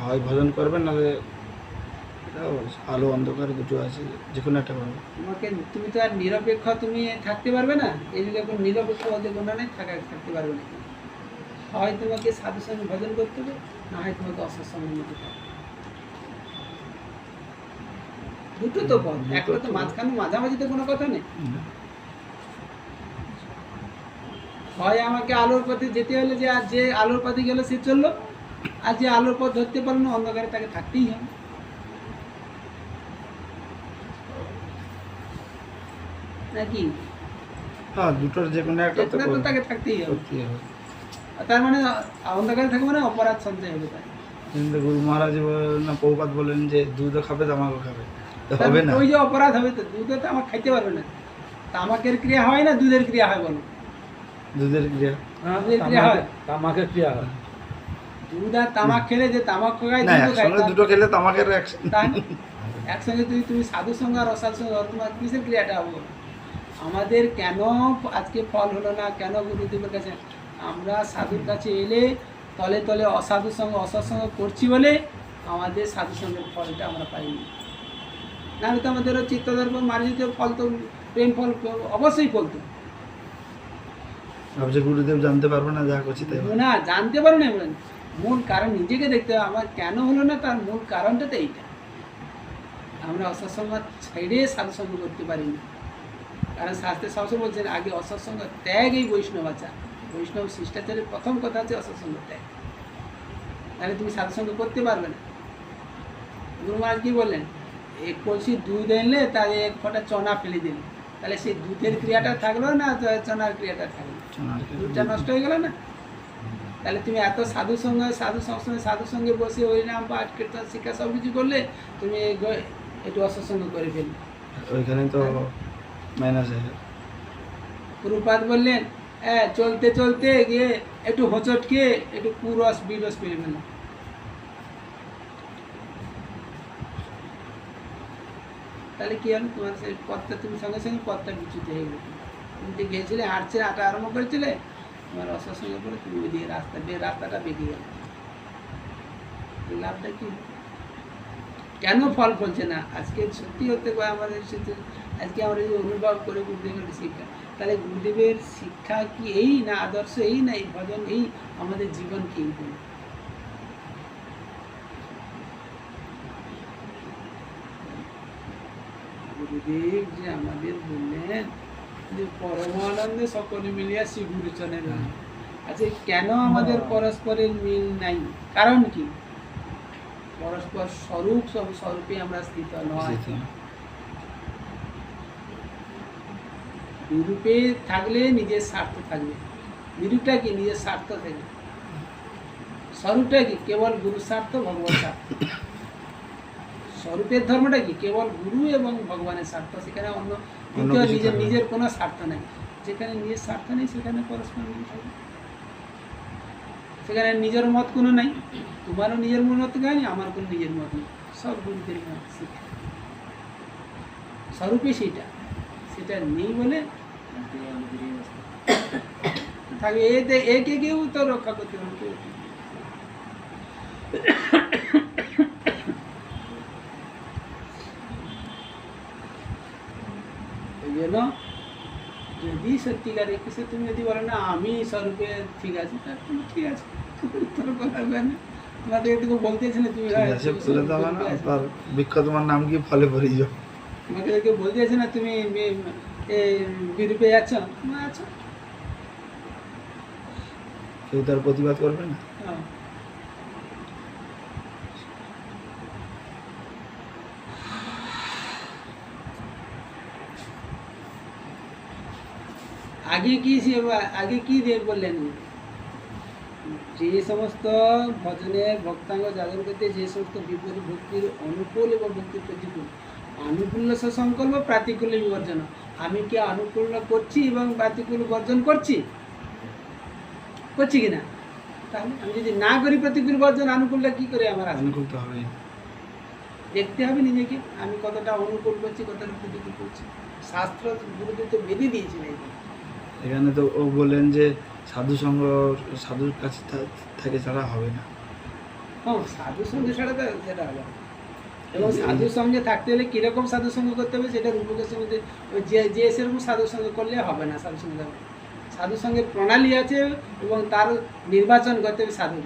হয় ভজন করবেন নাহলে আলো অন্ধকার দুটো আছে যে কোনো একটা করবেন। তোমাকে তুমি তো আর নিরপেক্ষ তুমি থাকতে পারবে না? এই যদি এখন নিরপেক্ষ নেই থাকা থাকতে পারবে না। হয় তোমাকে সাধু সঙ্গে ভজন করতে হবে না হয় তোমাকে অসৎসঙ্গের মধ্যে থাকতে হবে। দুটো তো পথ একটা তো তো- মাঝখানে মাঝামাঝি তো কোনো কথা নেই। হয় আমাকে আলোর পথে যেতে হলে যে আর যে আলোর পথে গেল সে চলল। আর যে আলোর পথ ধরতে পারল না অন্ধকারে তাকে থাকতেই হবে। নাকি? হ্যাঁ দুটোর যে কোনো একটা। তাকে থাকতেই হবে। তার মানে অন্ধকারে থাকবে মানে অপরাধ সঞ্চয় হবে তাই কিন্তু গুরু মহারাজ বলেন না প্রভুপাত বলেন যে দুধও খাবে তামাকও খাবে। হবে না। ওই যে অপরাধ হবে তো দুধে তো আমার খাইতে পারবে না। তামাকের ক্রিয়া হয় না দুধের ক্রিয়া হয় বলো? দুধের ক্রিয়া। তামাকের ক্রিয়া হয়। দুধ আর তামাক খেলে যে তামাক খায় দুটো খেলে তামাকের একসঙ্গে তুমি সাধু সঙ্গে আর অসাধু সঙ্গে তোমার কিসের ক্রিয়াটা হবে? আমাদের কেন আজকে ফল হলো না? কেন গুরুদেবের কাছে? আমরা সাধুর কাছে এলে তলে তলে অসাধুর সঙ্গে অসৎসঙ্গ করছি বলে আমাদের সাধু সঙ্গের ফলটা আমরা পাইনি। নাহলে তো আমাদেরও চিত্তদর্প মারি দিতে ফল তো প্রেম ফল অবশ্যই ফলতো ভাবছে গুরুদেব জানতে পারব না, যা করছি তাই না, জানতে পারো না বলেন। মূল কারণ নিজেকে দেখতে হবে। আমার কেন হলো না, তার মূল কারণটা তো এইটা। আমরা অসৎসঙ্গ ছেড়ে সাধুসঙ্গ করতে পারিনি। কারণ শাস্ত্রে সবসময় বলছেন, আগে অসৎসঙ্গ ত্যাগ এই বৈষ্ণব আচার। বৈষ্ণব শিষ্টাচারের প্রথম কথা হচ্ছে অসৎসঙ্গ ত্যাগ। তাহলে তুমি সাধুসঙ্গ করতে পারবে না। গুরু মহারাজ কি বললেন, এক কলসি দুধ এনলে তার এক ফোঁটা চনা ফেলে দিলে তাহলে সেই দুধের ক্রিয়াটা থাকল না চনার ক্রিয়াটা থাকল? দুধটা নষ্ট হয়ে গেল না? তাহলে তুমি এত সাধু সঙ্গে সাধু সবসময় সাধু সঙ্গে বসে ওই নাম পাঠ কীর্তন শিক্ষা সব কিছু করলে তুমি একটু অসৎসঙ্গ করে ফেলবে। ওইখানে তো মাইনাস গেল। বললেন হ্যাঁ চলতে চলতে গিয়ে একটু হোঁচট খেয়ে একটু কুরস বিরস পেয়ে ফেললাম তাহলে কি হলো তোমার সেই পথটা তুমি সঙ্গে সঙ্গে পথটা বিচ্যুত হয়ে গেলো তুমি যে গিয়েছিলে হাঁটছে হাঁটা আরম্ভ করেছিলে, তোমার অসৎসঙ্গে পরে তুমি ওইদিকে রাস্তা রাস্তাটা বেঁকে গেল। লাভটা কি? কেন ফল ফলছে না? আজকে সত্যি হতে পারে আমাদের সাথে আজকে আমরা যদি অনুভব করে গুরুদেবের শিক্ষা, তাহলে গুরুদেবের শিক্ষা কি এই না, আদর্শ এই না, এই ভজন এই আমাদের জীবন কি এই যে আমাদের বললেন যে পরমানন্দে সকলে মিলিয়া শ্রী গুরুচনের নাম আচ্ছা কেন আমাদের পরস্পরের মিল নাই? কারণ কি? পরস্পর স্বরূপ সব স্বরূপে আমরা স্থিত নয়। বিরূপে থাকলে নিজের স্বার্থ থাকবে। বিরূপটা কি? নিজের স্বার্থ থাকবে স্বরূপটা কি? কেবল গুরু স্বার্থ ভগবান স্বার্থ। স্বরূপের ধর্মটা কি? কেবল গুরু এবং ভগবানের স্বার্থ সেখানে অন্য দ্বিতীয় নিজের নিজের কোনো স্বার্থ নেই। যেখানে নিজের স্বার্থ নেই সেখানে পরস্পর সেখানে নিজের মত কোনো নাই। তোমারও নিজের মত নেই আমার কোনো নিজের মত নেই। সব গুরুদের মত শিক্ষা স্বরূপে সেইটা। সেটা নেই বলে। থাকবে এতে একে কেউ তো রক্ষা করতে পারবে কি? যদি সত্যিকার কিছু তুমি যদি বলো না আমি স্বরূপে ঠিক আছে তাহলে তুমি ঠিক আছে। উত্তর করার না। তোমাদের এটুকু বলতেছে না তুমি হ্যাঁ, না তার বৃক্ষ তোমার নাম কি? ফলে ভরি যাও। তোমাকে কেউ বলতে আছে না তুমি এ, বিরূপে যাচ্ছ না আছো। কেউ তার প্রতিবাদ করবে না? আগে কি আগে কি বললেন? যে সমস্ত ভজনে ভক্তাঙ্গ জাগরণ করতে যে সমস্ত বিপরীত ভক্তির অনুকূল এবং ভক্তির প্রতিকূল অনুকূল সংকল্প প্রাতিকূল্য বিবর্জন। আমি কি অনুকূল করছি এবং প্রাতিকূল বর্জন করছি? করছি কিনা? তাহলে আমি যদি না করি প্রতিকূল বর্জন অনুকূলটা কি করে আমার আসবে? অনুকূল তো হবেই। দেখতে হবে নিজেকে। আমি কতটা অনুকূল করছি কতটা প্রতিকূল করছি। শাস্ত্র গুরুদেব তো বেঁধে দিয়েছেন এই এখানে তো ও বললেন যে সাধু সঙ্গ, সাধুর কাছে থেকে ছাড়া হবে না। সাধু সঙ্গে ছাড়া তো সেটা হবে এবং সাধুর সঙ্গে থাকতে হলে কীরকম সাধু সঙ্গ করতে হবে সেটা রূপকের ওই যে যে সেরকম সাধু সঙ্গ করলে হবে না সাধু সঙ্গে। সাধু সঙ্গের প্রণালী আছে এবং তার নির্বাচন করতে হবে সাধু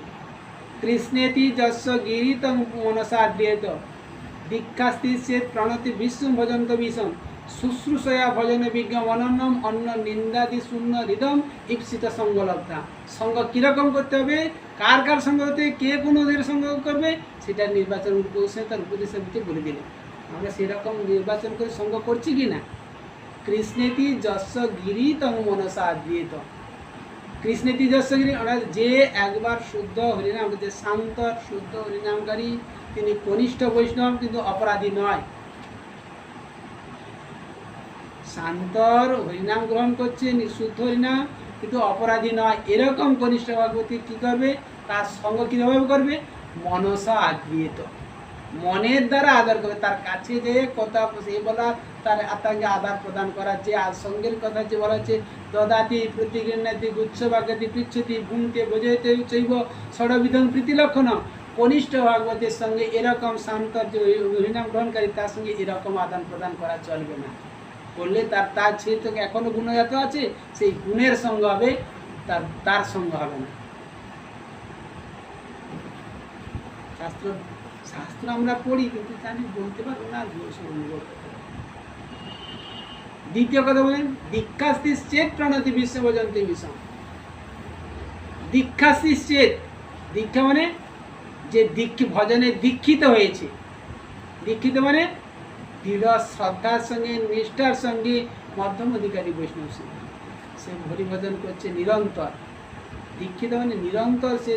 কৃষ্ণেতি যস্য গিরিত মনসা আদ্রিয়ত। দীক্ষাস্তি চেত প্রণতি বিষ্ণু ভজন্ত বিষম। শুশ্রূষয়া ভজনে অনন্যম অন্য নিন্দাদি শূন্য হৃদম ইপ্সিত সঙ্গলব্ধা। সঙ্গ কীরকম করতে হবে? কার কার সঙ্গ হতে কে কোন ওদের সঙ্গ করবে? সেটা নির্বাচন উপদেশে তার উপদেশের মধ্যে বলে দিলেন আমরা সেরকম নির্বাচন করে সঙ্গ করছি কি না কৃষ্ণেতি যশ গিরি তম মনসা আদ্রিয়ত। কৃষ্ণেতি যশ গিরি অর্থাৎ যে একবার শুদ্ধ হরিনাম, যে শান্ত শুদ্ধ হরিনামকারী, তিনি কনিষ্ঠ বৈষ্ণব, কিন্তু অপরাধী নয়। শান্তর হরিনাম গ্রহণ করছে, নিঃশুদ্ধ হরিনাম, কিন্তু অপরাধী নয়। এরকম কনিষ্ঠ ভগবতী কী করবে? তার সঙ্গ কীভাবে করবে? মনসা আগ্রিয়ত মনের দ্বারা আদর করবে। তার কাছে যে কথা সে বলা, তার তাকে আদার প্রদান করা যে আর সঙ্গের কথা যে বলা হচ্ছে দদাতি প্রতিগৃহ্ণাতি গুচ্ছবাগতি পৃচ্ছতি, ভূমতে বোঝাইতে চৈব ষড়বিধং প্রীতিলক্ষণ কনিষ্ঠ ভাগবতের সঙ্গে এরকম শান্ত যে হরিনাম গ্রহণকারী, তার সঙ্গে এরকম আদান প্রদান করা চলবে না। করলে তার তার সে তো এখনও গুণজাত আছে, সেই গুণের সঙ্গ হবে, তার তার সঙ্গ হবে না। শাস্ত্র শাস্ত্র আমরা পড়ি, কিন্তু জানি, বলতে পারব না। দ্বিতীয় কথা বলেন, দীক্ষাস্তি চেত প্রণতি বিশ্ব পর্যন্ত বিষম। দীক্ষাস্তি চেত দীক্ষা মানে যে দীক্ষ, ভজনে দীক্ষিত হয়েছে। দীক্ষিত মানে দৃঢ় শ্রদ্ধার সঙ্গে নিষ্ঠার সঙ্গে মধ্যম অধিকারী বৈষ্ণব সিংহ সে হরিভজন করছে নিরন্তর দীক্ষিত মানে নিরন্তর সে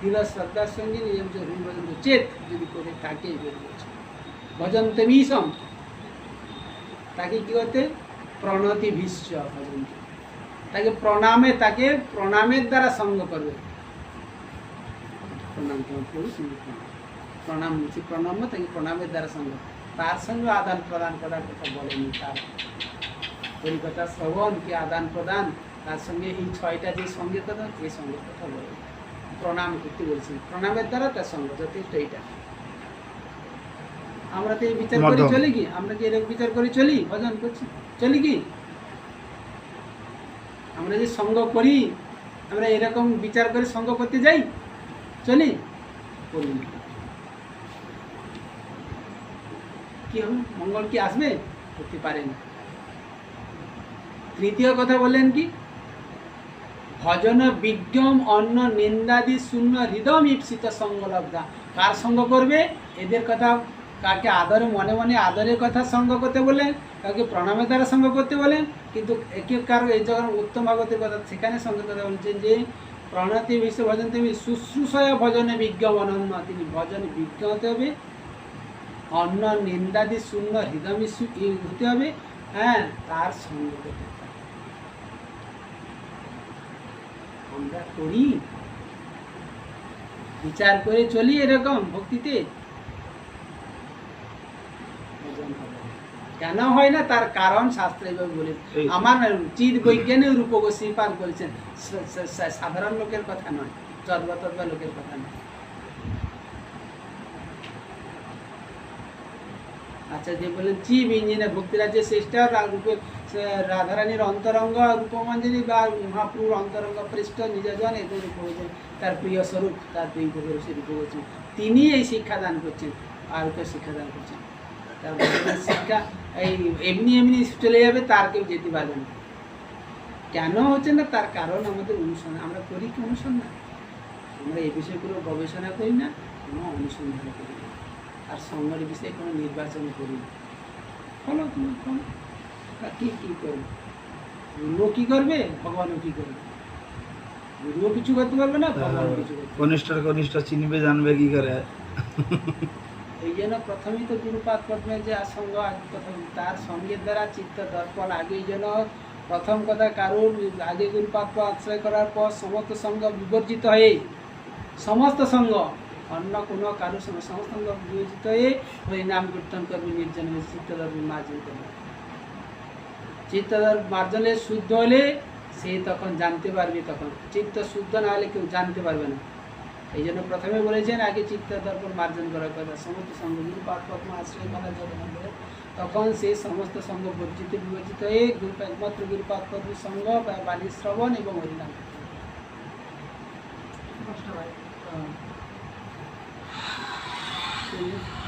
দৃঢ় শ্রদ্ধার সঙ্গে যে হরিভজন চেত যদি করে তাকে ভজন তেমিসম তাকে কি করতে প্রণতি ভীষ্ম ভজন তাকে প্রণামে তাকে প্রণামের দ্বারা সঙ্গ করবে প্রণাম তোমার প্রভু প্রণাম সে প্রণাম তাকে প্রণামের দ্বারা সঙ্গ তার সঙ্গে আদান প্রদান করার কথা বলেনি তার। কলিকতা শ্রবণ কি আদান প্রদান? তার সঙ্গে এই ছয়টা যে সঙ্গে কথা এই সঙ্গে কথা বলে প্রণাম করতে বলছি প্রণামের দ্বারা তার সঙ্গ যথেষ্ট এইটা। আমরা তো এই বিচার করে চলি কি? আমরা কি এরকম বিচার করে চলি? ভজন করছি। চলি কি? আমরা যে সঙ্গ করি আমরা এরকম বিচার করে সঙ্গ করতে যাই? চলি? করি না। কি মঙ্গল কি আসবে? করতে পারে না। তৃতীয় কথা বললেন কি? ভজন বিজ্ঞম অন্ন নিন্দাদি শূন্য হৃদম ইপ্সিত সঙ্গলব্ধা। কার সঙ্গ করবে? এদের কথা কাকে আদরে, মনে মনে আদরের কথা সঙ্গ করতে বলেন কাকে প্রণামের দ্বারা সঙ্গ করতে বলেন কিন্তু একে কারও এই যখন উত্তম ভাগবতের কথা সেখানে সঙ্গে কথা বলছেন যে, প্রণতি বিশ্ব ভজন তুমি শুশ্রূষয় ভজনে বিজ্ঞম অনন্য তিনি ভজনে বিজ্ঞ হতে হবে অন্য নিন্দাদি শূন্য হৃদয় হতে হবে হ্যাঁ তার সঙ্গে আমরা করি। বিচার করে চলি এরকম ভক্তিতে। কেন হয় না? তার কারণ শাস্ত্র এভাবে বলে আমার চিৎ বৈজ্ঞানিক রূপক বলেছেন স- স- সাধারণ লোকের কথা নয় চর্বা তর্বা লোকের কথা নয়। আচ্ছা যে বলেন চিব ইঞ্জিনিয়ার ভক্তিরাজ্যের শ্রেষ্ঠ রা- রূপে রাধারানীর অন্তরঙ্গ রূপমঞ্জরি বা মহাপ্রভুর অন্তরঙ্গ পৃষ্ঠ নিজজন এদের রূপ হয়েছেন তার প্রিয় স্বরূপ, তার প্রিয় সে রূপ হয়েছেন তিনি এই শিক্ষাদান করছেন, আর কেউ শিক্ষাদান করছেন তার শিক্ষা এই এমনি এমনি চলে যাবে, তার কেউ যেতে পারবে না। কেন হচ্ছে না? তার কারণ আমাদের অনুসন্ধান আমরা করি কি অনুসন্ধান আমরা এই বিষয়গুলো গবেষণা করি না কোনো অনুসন্ধান করি না। আর সঙ্গের বিষয়ে কোনো নির্বাচন করি ফলো তুমি ফলো। তা কে কী করবে? গুরুও কী করবে? ভগবানও কী করবে? গুরুও কিছু করতে পারবে না ভগবানও কিছু করতে কনিষ্ঠর কনিষ্ঠ চিনবে জানবে কি করে। এই জন্য প্রথমেই তো গুরুপাদ পদ্মের যে সঙ্গ আগে প্রথম তার সঙ্গের দ্বারা চিত্ত দর্পণ আগে এই জন্য প্রথম কথা কারুর আগে গুরুপাদ আশ্রয় করার পর সমস্ত সঙ্গ বিবর্জিত হয়ে সমস্ত সঙ্গ অন্য কোনো কারুর সঙ্গে সমস্ত বিবর্জিত হয়ে ওই নাম কীর্তন করবে নির্জন হয়ে চিত্তদর্প মার্জন করবে চিত্তদর মার্জনে শুদ্ধ হলে সে তখন জানতে পারবে তখন। চিত্ত শুদ্ধ না হলে কেউ জানতে পারবে না। এই জন্য প্রথমে বলেছেন আগে চিত্ত দর্পণ মার্জন করার কথা। সমস্ত সঙ্গ গুরুপাত পদ্ম আশ্রয় মালা যখন বলে তখন সেই সমস্ত সঙ্গ বর্জিত বিবর্জিত হয়ে গুরু একমাত্র গুরুপাত পদ্ম সঙ্গ বা বাণী শ্রবণ এবং হরিনাম। কষ্ট হয়। আহ, সেই